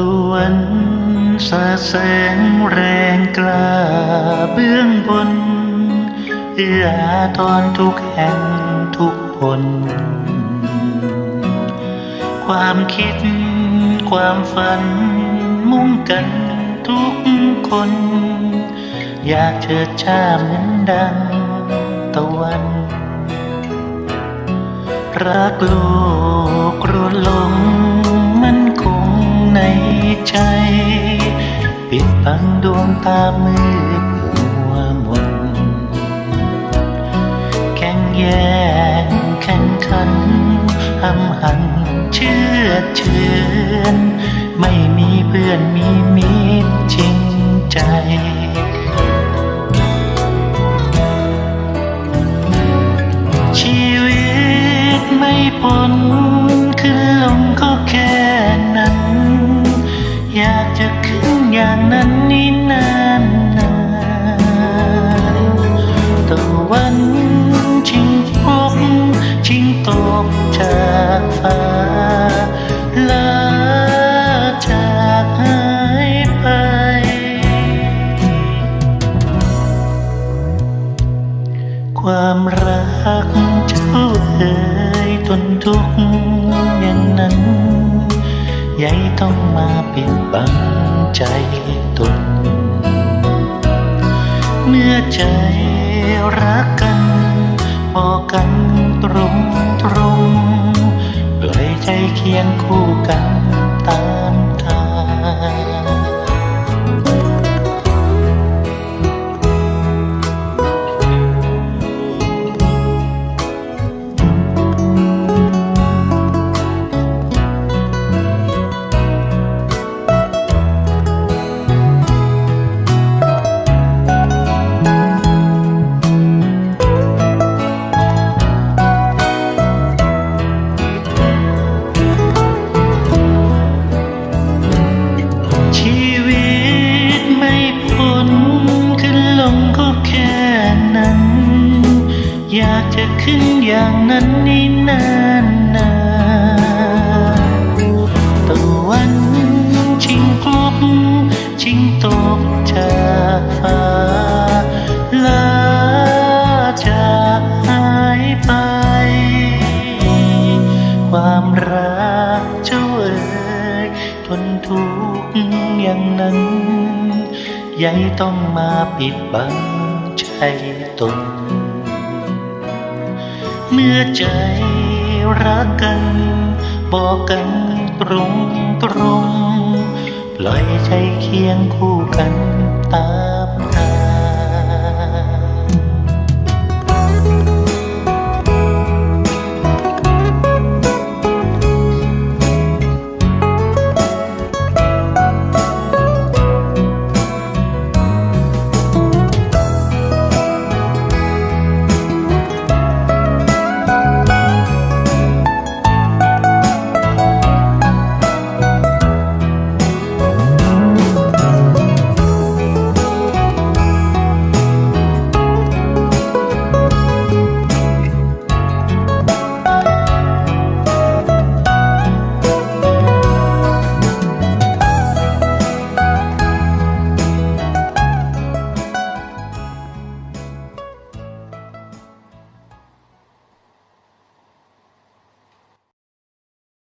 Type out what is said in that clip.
ตะวันสาแสงแรงกล้าเบื้องบน เอื้ออาทรทุกแห่งทุกคน ความคิดความฝันมุ่งกันทุกคน อยากเชิดชาเหมือนดังตะวัน รักโลกรวนหลง ใจ ปิดบังดวงตามืดมัวมนแข่งแย่งแข่งขันหำหันเชื่อเชือนไม่มีเพื่อนมีมิตรจริงใจชีวิตไม่พ้นขึ้นลงก็แค่นั้น อยากจะขึ้นอย่างนั้นนี่นานนานตะวันชิงพบชิงตกจากฟ้าลาจากหายไปความรักเจ้าเอ๋ยทนทุกข์อย่างนั้น ยัยต้องมาปิดบังใจตน เมื่อใจรักกัน บอกกันตรงตรงๆปล่อยใจเคียงคู่กันตาม อยากจะขึ้นอย่างนั้นนี่นานนานตะวันชิงพบชิงตกจากฟ้าลาจากหายไป ความรักเจ้าเอ๋ยทนทุกข์อย่างนั้นใหญ่ต้องมาปิดบังใจตน เมื่อใจรักกัน บอกกันตรงตรง ปล่อยใจเคียงคู่กันตาม